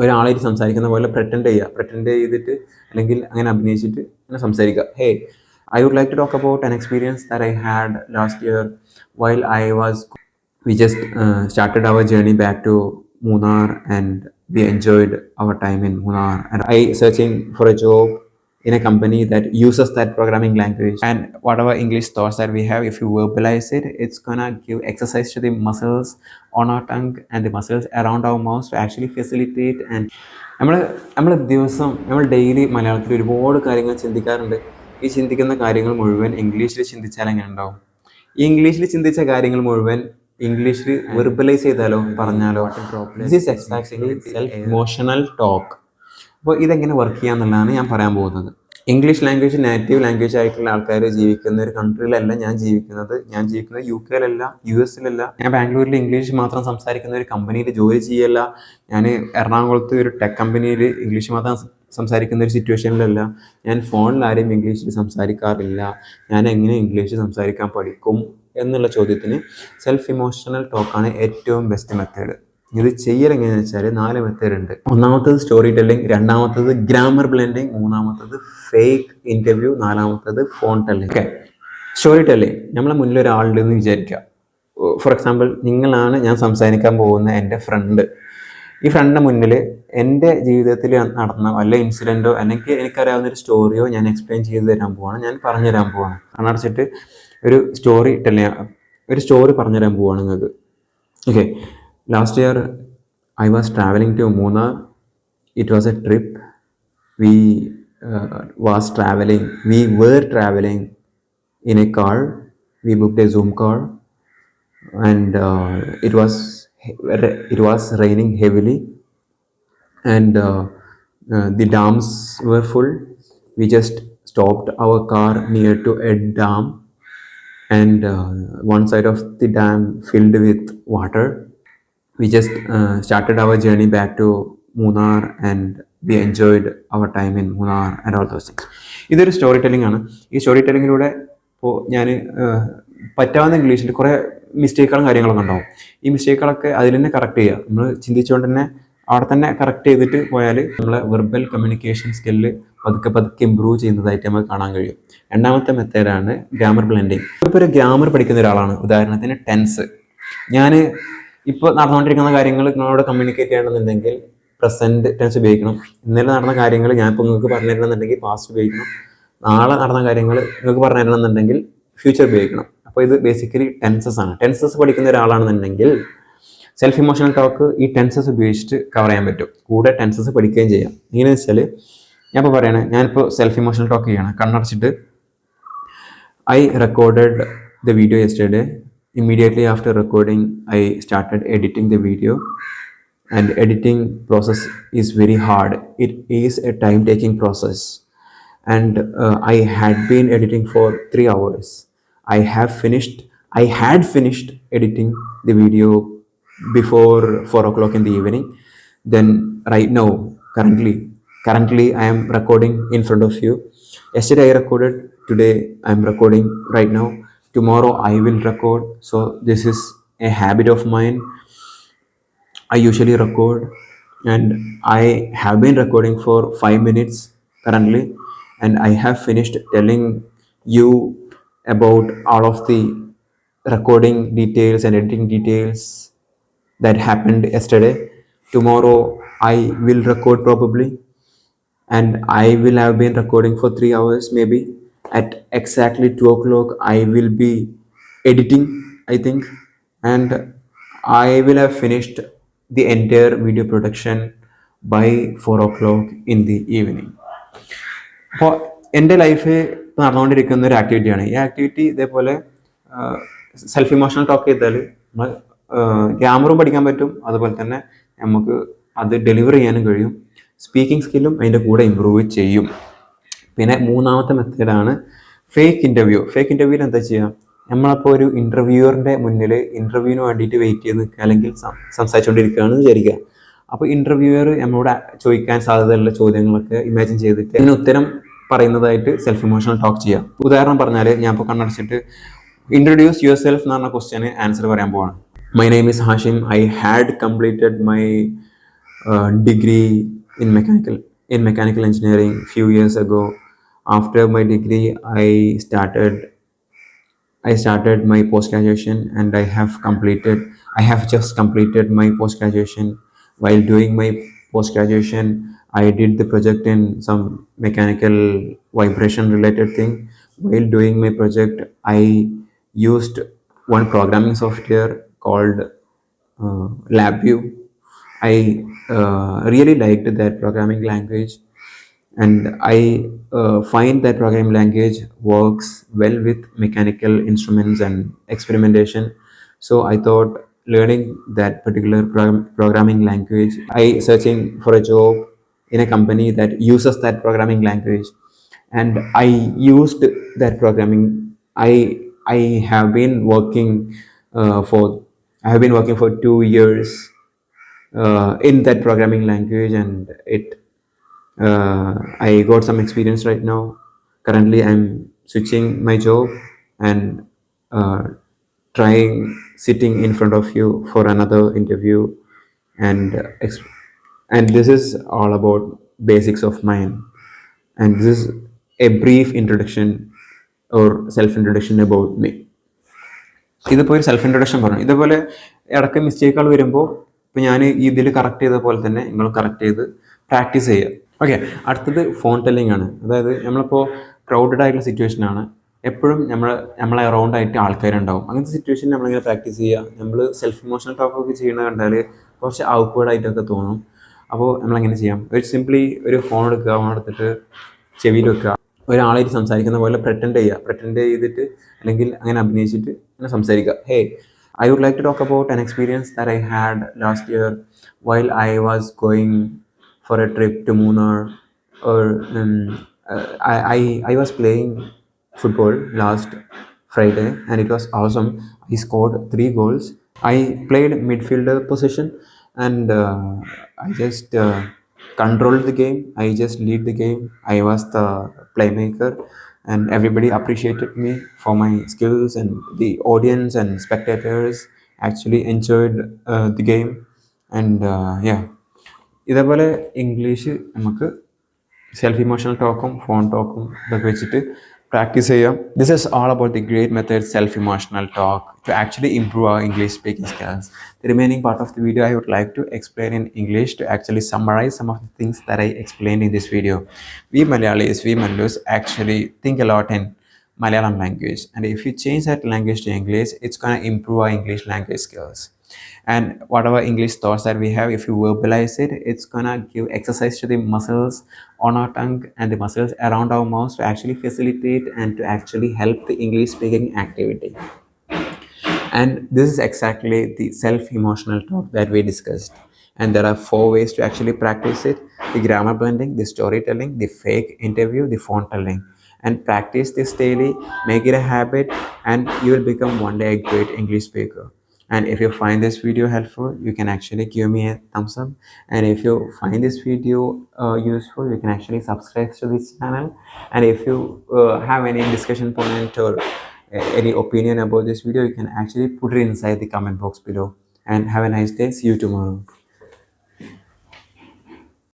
ഒരാളായിട്ട് സംസാരിക്കുന്ന പോലെ പ്രറ്റൻഡ് ചെയ്യുക പ്രറ്റൻഡ് ചെയ്തിട്ട് അല്ലെങ്കിൽ അങ്ങനെ അഭിനയിച്ചിട്ട് അങ്ങനെ സംസാരിക്കുക hey I would like to talk about an experience that I had last year while I was we just started our journey back to Munnar and we enjoyed our time in Munnar I searching for a job in a company that uses that programming language and whatever English thoughts that we have, if you verbalize it, it's gonna give exercise to the muscles on our tongue and the muscles around our mouth to actually facilitate and നമ്മൾ നമ്മൾ ദിവസം നമ്മൾ daily മലയാളത്തിൽ ഒരുപാട് കാര്യങ്ങൾ ചിന്തിക്കാറുണ്ട് ഈ ചിന്തിക്കുന്ന കാര്യങ്ങൾ മുഴുവൻ ഇംഗ്ലീഷിൽ ചിന്തിച്ചാൽ എങ്ങനെ ഉണ്ടാവും ഈ ഇംഗ്ലീഷിൽ ചിന്തിച്ച കാര്യങ്ങൾ മുഴുവൻ ഇംഗ്ലീഷിൽ വെർബലൈസ് ചെയ്താലോ പറഞ്ഞാലോ this exactly self emotional talk അപ്പോൾ ഇതെങ്ങനെ വർക്ക് ചെയ്യാന്നുള്ളതാണ് ഞാൻ പറയാൻ പോകുന്നത്. ഇംഗ്ലീഷ് ലാംഗ്വേജ് നേറ്റീവ് ലാംഗ്വേജ് ആയിട്ടുള്ള ആൾക്കാർ ജീവിക്കുന്ന ഒരു കൺട്രിയിലല്ല ഞാൻ ജീവിക്കുന്നത്. ഞാൻ ജീവിക്കുന്നത് യു കെയിലല്ല യു എസിലല്ല ഞാൻ ബാംഗ്ലൂരിൽ ഇംഗ്ലീഷ് മാത്രം സംസാരിക്കുന്ന ഒരു കമ്പനിയിൽ ജോലി ചെയ്യല്ല. ഞാൻ എറണാകുളത്ത് ഒരു ടെക് കമ്പനിയിൽ ഇംഗ്ലീഷ് മാത്രം സംസാരിക്കുന്ന ഒരു സിറ്റുവേഷനിലല്ല ഞാൻ ഫോണിൽ ആരെയും ഇംഗ്ലീഷിൽ സംസാരിക്കാറില്ല. ഞാൻ എങ്ങനെ ഇംഗ്ലീഷ് സംസാരിക്കാൻ പഠിക്കും എന്നുള്ള ചോദ്യത്തിന് സെൽഫ് ഇമോഷണൽ ടോക്കാണ് ഏറ്റവും ബെസ്റ്റ് മെത്തേഡ് ഇത് ചെയ്യൽ എങ്ങനെയാണെന്ന് വെച്ചാൽ നാല് മെത്തേഡ് ഉണ്ട്. ഒന്നാമത്തത് സ്റ്റോറി ടെല്ലിംഗ് രണ്ടാമത്തത് ഗ്രാമർ ബ്ലെൻഡിങ് മൂന്നാമത്തത് ഫേക്ക് ഇന്റർവ്യൂ നാലാമത്തത് phone telling okay story telling നമ്മളെ മുന്നിൽ ഒരാളുണ്ടെന്ന് വിചാരിക്കുക. ഫോർ എക്സാമ്പിൾ നിങ്ങളാണ് ഞാൻ സംസാരിക്കാൻ പോകുന്ന എന്റെ ഫ്രണ്ട് ഈ ഫ്രണ്ടിന്റെ മുന്നിൽ എന്റെ ജീവിതത്തിൽ നടന്ന വല്ല ഇൻസിഡന്റോ അല്ലെങ്കിൽ എനിക്കറിയാവുന്ന ഒരു സ്റ്റോറിയോ ഞാൻ എക്സ്പ്ലെയിൻ ചെയ്ത് തരാൻ പോവാണ് ഞാൻ പറഞ്ഞു തരാൻ പോവാണ്. കണ്ണടച്ചിട്ട് ഒരു സ്റ്റോറി ടെല്ല ഒരു സ്റ്റോറി പറഞ്ഞു തരാൻ പോവാണ് നിങ്ങൾക്ക്. Okay Last year, I was traveling to Mona. It was a trip. We uh, was traveling. We were traveling in a car. We booked a Zoom car, and uh, it was it was raining heavily, and uh, uh, the dams were full. We just stopped our car near to a dam, and uh, one side of the dam filled with water We just uh, started our journey back to Munnar, and we enjoyed our time in Munnar and all those things. ഇതൊരു story telling ആണ്. ഈ story ടെല്ലിങ്ങിലൂടെ ഇപ്പോൾ ഞാൻ പറ്റാവുന്ന ഇംഗ്ലീഷിൽ കുറേ മിസ്റ്റേക്കുകളും കാര്യങ്ങളൊക്കെ ഉണ്ടാവും. ഈ മിസ്റ്റേക്കുകളൊക്കെ അതിൽ തന്നെ കറക്റ്റ് ചെയ്യുക. നമ്മൾ ചിന്തിച്ചുകൊണ്ട് തന്നെ അവിടെ തന്നെ കറക്റ്റ് ചെയ്തിട്ട് പോയാൽ നമ്മളെ വെർബൽ കമ്മ്യൂണിക്കേഷൻ സ്കില്ല് പതുക്കെ പതുക്കെ ഇമ്പ്രൂവ് ചെയ്യുന്നതായിട്ട് നമുക്ക് കാണാൻ കഴിയും. രണ്ടാമത്തെ മെത്തേഡാണ് ഗ്രാമർ ബ്ലെൻഡിങ് ഇപ്പോൾ ഒരു ഗ്രാമർ പഠിക്കുന്ന ഒരാളാണ്. ഉദാഹരണത്തിന് ടെൻസ് ഞാൻ ഇപ്പോൾ നടന്നുകൊണ്ടിരിക്കുന്ന കാര്യങ്ങൾ നിങ്ങളോട് കമ്മ്യൂണിക്കേറ്റ് ചെയ്യണമെന്നുണ്ടെങ്കിൽ പ്രസന്റ് ടെൻസ് ഉപയോഗിക്കണം. ഇന്നലെ നടന്ന കാര്യങ്ങൾ ഞാൻ ഇപ്പോൾ നിങ്ങൾക്ക് പറഞ്ഞു തരണമെന്നുണ്ടെങ്കിൽ പാസ്റ്റ് ഉപയോഗിക്കണം. നാളെ നടന്ന കാര്യങ്ങൾ നിങ്ങൾക്ക് പറഞ്ഞു തരണമെന്നുണ്ടെങ്കിൽ ഫ്യൂച്ചർ ഉപയോഗിക്കണം. അപ്പോൾ ഇത് ബേസിക്കലി ടെൻസസ് ആണ്. ടെൻസസ് പഠിക്കുന്ന ഒരാളാണെന്നുണ്ടെങ്കിൽ സെൽഫ് ഇമോഷണൽ ടോക്ക് ഈ ടെൻസസ് ഉപയോഗിച്ചിട്ട് കവർ ചെയ്യാൻ പറ്റും. കൂടെ ടെൻസസ് പഠിക്കുകയും ചെയ്യാം. എങ്ങനെയാണെന്ന് വെച്ചാൽ ഞാൻ ഇപ്പോൾ പറയണേ ഞാനിപ്പോൾ സെൽഫ് ഇമോഷണൽ ടോക്ക് ചെയ്യണം. കണ്ണടച്ചിട്ട് I record the video yesterday. Immediately after recording, I started editing the video. And editing process is very hard. It is a time-taking process. And uh, I had been editing for three hours. I have finished. I had finished editing the video before four o'clock in the evening. Then right now, currently, currently I am recording in front of you. Yesterday I recorded. Today I am recording right now. Tomorrow I will record. So this is a habit of mine. I usually record, and I have been recording for five minutes currently, and I have finished telling you about all of the recording details and editing details that happened yesterday. Tomorrow I will record probably, and I will have been recording for three hours maybe. At exactly two o'clock, I will be editing, I think, and I will have finished the entire video production by four o'clock in the evening. അപ്പോൾ എന്റെ life ഇപ്പോൾ നടന്നുകൊണ്ടിരിക്കുന്ന ഒരു ആക്ടിവിറ്റിയാണ് ഈ activity ഇതേപോലെ self emotional talk ചെയ്താൽ നമ്മൾ ക്യാമറും പഠിക്കാൻ പറ്റും. അതുപോലെ തന്നെ നമുക്ക് അത് ഡെലിവർ ചെയ്യാനും കഴിയും. സ്പീക്കിംഗ് സ്കില്ലും അതിന്റെ കൂടെ ഇമ്പ്രൂവ് ചെയ്യും. പിന്നെ മൂന്നാമത്തെ മെത്തേഡാണ് ഫേക്ക് ഇന്റർവ്യൂ ഫേക്ക് ഇന്റർവ്യൂവിൽ എന്താ ചെയ്യുക നമ്മളപ്പോൾ ഒരു ഇന്റർവ്യൂവറിന്റെ മുന്നിൽ ഇന്റർവ്യൂവിന് വേണ്ടിയിട്ട് വെയിറ്റ് ചെയ്ത് നിൽക്കുക അല്ലെങ്കിൽ സംസാരിച്ചുകൊണ്ടിരിക്കുകയാണ് വിചാരിക്കുക അപ്പോൾ ഇന്റർവ്യൂവർ നമ്മളോട് ചോദിക്കാൻ സാധ്യതയുള്ള ചോദ്യങ്ങളൊക്കെ ഇമാജിൻ ചെയ്തിട്ട് അതിന് ഉത്തരം പറയുന്നതായിട്ട് സെൽഫ് ഇമോഷണൽ ടോക്ക് ചെയ്യാം. ഉദാഹരണം പറഞ്ഞാൽ ഞാൻ ഇപ്പോൾ കണ്ണടച്ചിട്ട് ഇൻട്രൊഡ്യൂസ് യുവർ സെൽഫ് എന്ന് പറഞ്ഞ ക്വസ്റ്റ്യന് ആൻസർ പറയാൻ പോവാണ്. My name is Hashim I had completed my degree in mechanical in mechanical engineering few years ago. After my degree, I started I started my post graduation and I have completed I have just completed my post graduation. While doing my post graduation, I did the project in some mechanical vibration related thing. While doing my project, I used one programming software called uh, LabVIEW. I uh, really liked that programming language and I uh, find that programming language works well with mechanical instruments and experimentation. So I thought learning that particular program- programming language, I searching for a job in a company that uses that programming language, and I used that programming. I I have been working uh, for I have been working for two years uh, in that programming language, and it I got some experience right now. Currently, I'm switching my job and uh, trying sitting in front of you for another interview, and uh, exp- and this is all about basics of mine, and this is a brief introduction or self introduction about me. ഇതിപ്പോൾ ഒരു self introduction പറഞ്ഞു ഇതേപോലെ ഇടയ്ക്ക് മിസ്റ്റേക്കുകൾ വരുമ്പോൾ ഇപ്പോൾ ഞാൻ ഇതിൽ correct ചെയ്ത പോലെ തന്നെ നിങ്ങൾ കറക്റ്റ് ചെയ്ത് പ്രാക്ടീസ് ചെയ്യുക ഓക്കെ അടുത്തത് ഫോൺ ടെല്ലിംഗ് ആണ്. അതായത് നമ്മളിപ്പോൾ ക്രൗഡഡ് ആയിട്ടുള്ള സിറ്റുവേഷൻ ആണ്. എപ്പോഴും നമ്മൾ നമ്മളെ അറൗണ്ട് ആയിട്ട് ആൾക്കാരുണ്ടാവും. അങ്ങനത്തെ സിറ്റുവേഷൻ നമ്മളിങ്ങനെ പ്രാക്ടീസ് ചെയ്യുക. നമ്മൾ സെൽഫ് ഇമോഷണൽ ടോക്കൊക്കെ ചെയ്യണത് കണ്ടാൽ കുറച്ച് ഔക്വേർഡ് ആയിട്ടൊക്കെ തോന്നും. അപ്പോൾ നമ്മളെങ്ങനെ ചെയ്യാം. ഒരു സിംപ്ലി ഒരു ഫോൺ എടുക്കുക ഫോൺ എടുത്തിട്ട് ചെവിയിൽ വെക്കുക. ഒരാളായിട്ട് സംസാരിക്കുന്ന പോലെ പ്രറ്റൻഡ് ചെയ്യുക. പ്രറ്റൻഡ് ചെയ്തിട്ട് അല്ലെങ്കിൽ അങ്ങനെ അഭിനയിച്ചിട്ട് അങ്ങനെ സംസാരിക്കുക. Hey I would like to talk about an experience that I had last year while I was going for a trip to Munnar or um, uh, I, I, I was playing football last Friday and it was awesome. I scored three goals. I played midfielder position and uh, I just uh, controlled the game. I just lead the game. I was the playmaker, and everybody appreciated me for my skills, and the audience and spectators actually enjoyed uh, the game. And uh, yeah, ഇതേപോലെ English നമുക്ക് self emotional ടോക്കും phone ടോക്കും ഇതൊക്കെ വെച്ചിട്ട് practice ചെയ്യാം this is all about the great method self emotional talk to actually improve our English speaking skills the remaining part of the video I would like to explain in English to actually summarize some of the things that I explain in this video we Malayalees we Mallus actually think a lot in Malayalam language. And if you change that language to English, it's going to improve our English language skills. And whatever English thoughts that we have, if you verbalize it, it's to give exercise to the muscles on our tongue and the muscles around our mouth to actually facilitate and to actually help the English speaking activity. And this is exactly the self emotional talk that we discussed. And there are four ways to actually practice it the grammar blending, the storytelling, the fake interview, the phone telling. And practice this daily, make it a habit, and you will become one day a great English speaker. And if you find this video helpful, you can actually give me a thumbs up. And if you find this video uh, useful, you can actually subscribe to this channel. And if you uh, have any discussion point or uh, any opinion about this video, you can actually put it inside the comment box below. And have a nice day. See you tomorrow.